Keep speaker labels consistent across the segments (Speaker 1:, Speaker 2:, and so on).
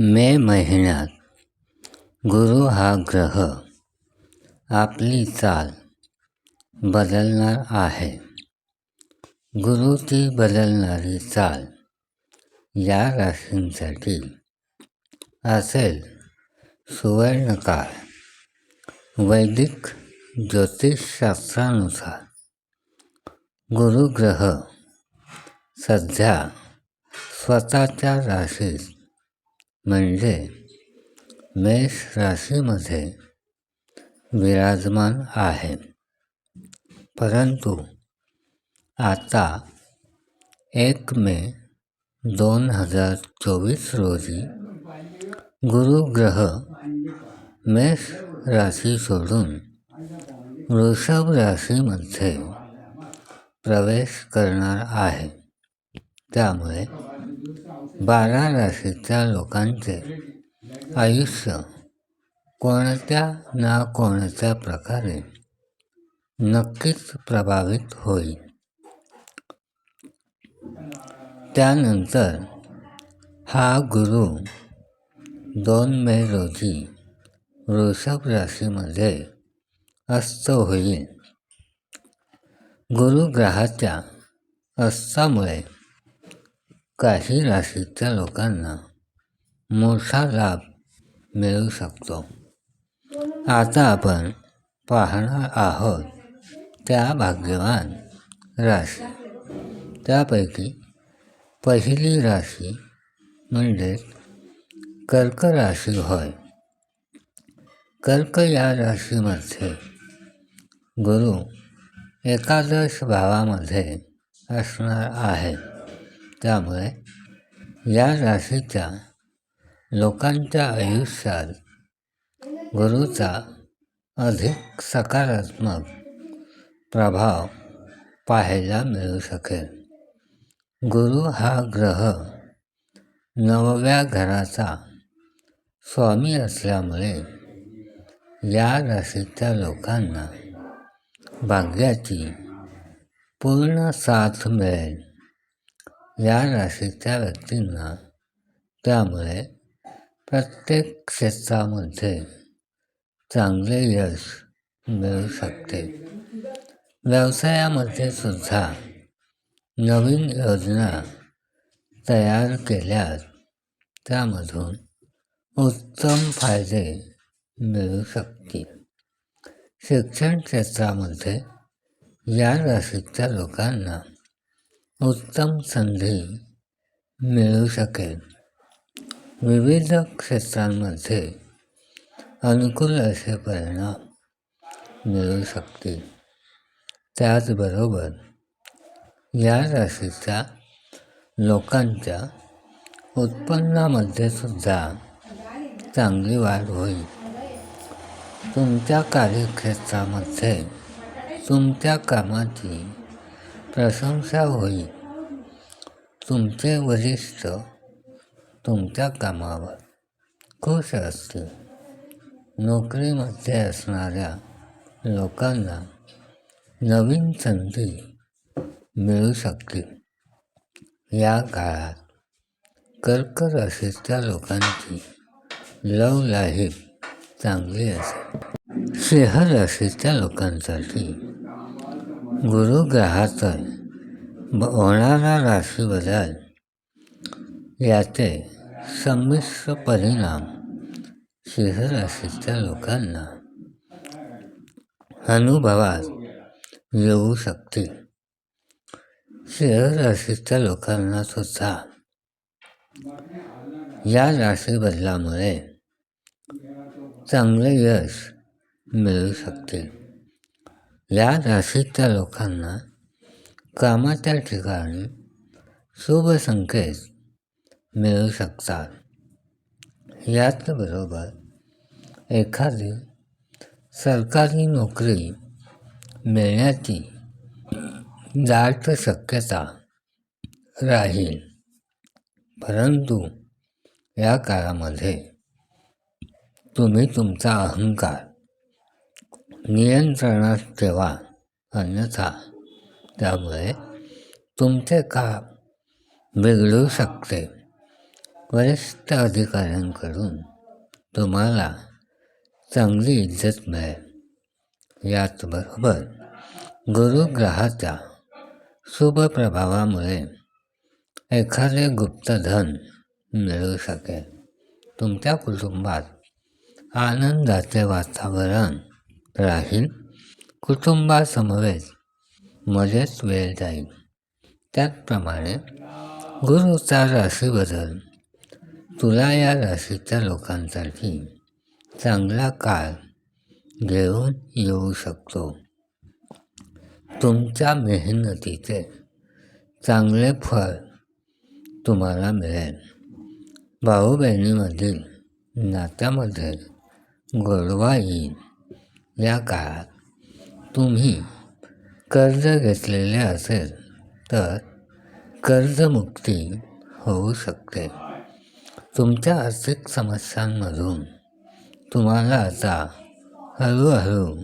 Speaker 1: मे महिन्यात गुरु हा ग्रह आपली चाल बदलणार आहे. गुरुची बदलणारी चाल या राशींसाठी असेल सुवर्णकाळ. वैदिक ज्योतिषशास्त्रानुसार गुरुग्रह सध्या स्वतःच्या राशीत म्हणजे मेष राशीमध्ये विराजमान आहे. परंतु आता एक मे दोन हजार चोवीस रोजी गुरुग्रह मेष राशी सोडून वृषभ राशीमध्ये प्रवेश करणार आहे. त्यामुळे बारा राशीच्या लोकांचे आयुष्य कोणत्या ना कोणत्या प्रकारे नक्कीच प्रभावित होईल. त्यानंतर हा गुरु दोन मे रोजी वृषभ राशीमध्ये अस्त होईल. गुरुग्रहाच्या अस्तामुळे काही राशीच्या लोकांना मोठा लाभ मिळू शकतो. आता आपण पाहणार आहोत त्या भाग्यवान राशी. त्यापैकी पहिली राशी म्हणजेच कर्क राशी होय. कर्क या राशीमध्ये गुरु एकादश भावामध्ये असणार आहे. त्यामुळे या राशीच्या लोकांच्या आयुष्यात गुरुचा अधिक सकारात्मक प्रभाव पाहायला मिळू शकेल. गुरु हा ग्रह नवव्या घराचा स्वामी असल्यामुळे या राशीच्या लोकांना भाग्याची पूर्ण साथ मिळेल. या राशीच्या व्यक्तींना त्यामुळे प्रत्येक क्षेत्रामध्ये चांगले यश मिळू शकते. व्यवसायामध्ये सुद्धा नवीन योजना तयार केल्यास त्यामधून उत्तम फ़ायदे मिळू शकतील. शिक्षण क्षेत्रामध्ये या राशीच्या लोकांना उत्तम संधी मिळू शकेल. विविध क्षेत्रांमध्ये अनुकूल असे परिणाम मिळू शकतील. त्याचबरोबर या राशीच्या लोकांच्या उत्पन्नामध्ये सुद्धा चांगली वाढ होईल. तुमच्या कार्यक्षेत्रामध्ये तुमच्या कामाची प्रशंसा होईल तुमचे वरिष्ठ तुमच्या कामावर खुश असतील. नोकरीमध्ये असणाऱ्या लोकांना नवीन संधी मिळू शकतील. या काळात कर्क राशीच्या लोकांची लव लाईफ चांगली असेल. सिंह राशीच्या लोकांसाठी गुरुग्रहाचा होणारा राशीबदल याचे संमिश्र परिणाम सिंहराशीच्या लोकांना। अनुभवात येऊ शकतील सिंहराशीच्या लोकांना सुद्धा। या राशीबदलामुळे चांगले यश मिळू शकते। या राशीच्या लोकांना कामाच्या ठिकाणी शुभ संकेत मिळू शकतात. याचबरोबर एखादी सरकारी नोकरी मिळण्याची दाट शक्यता राहील. परंतु या काळामध्ये तुम्ही तुमचा अहंकार नियंत्रणात ठेवा अन्यथा त्यामुळे तुमचे काम बिघडू शकते. वरिष्ठ अधिकाऱ्यांकडून तुम्हाला चांगली इज्जत मिळेल. याचबरोबर गुरुग्रहाच्या शुभ प्रभावामुळे एखादे गुप्तधन मिळू शकेल. तुमच्या कुटुंबात आनंदाचे वातावरण राहील. कुटुंबासमवेत मजेत वेळ जाईल. त्याचप्रमाणे गुरुचा राशी बदल तुला या राशीच्या लोकांसाठी चांगला काळ घेऊन येऊ शकतो. तुमच्या मेहनतीचे चांगले फळ तुम्हाला मिळेल. भाऊ बहिणीमधील नात्यामध्ये गोडवा येईल. या काळात तुम्ही कर्ज घेतलेले असेल तर कर्जमुक्ती होऊ शकते. तुमच्या आर्थिक समस्यांमधून तुम्हाला आता हळूहळू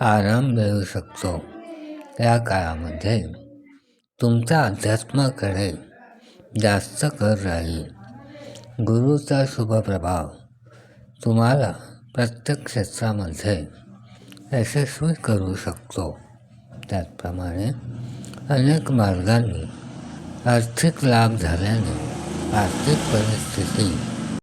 Speaker 1: आराम मिळू शकतो. या काळामध्ये तुमच्या अध्यात्माकडे जास्त कर राहील. गुरुचा शुभ प्रभाव तुम्हाला प्रत्येक क्षेत्रामध्ये यशस्वी करू शकतो. त्याचप्रमाणे अनेक मार्गांनी आर्थिक लाभ झाल्याने आर्थिक परिस्थिती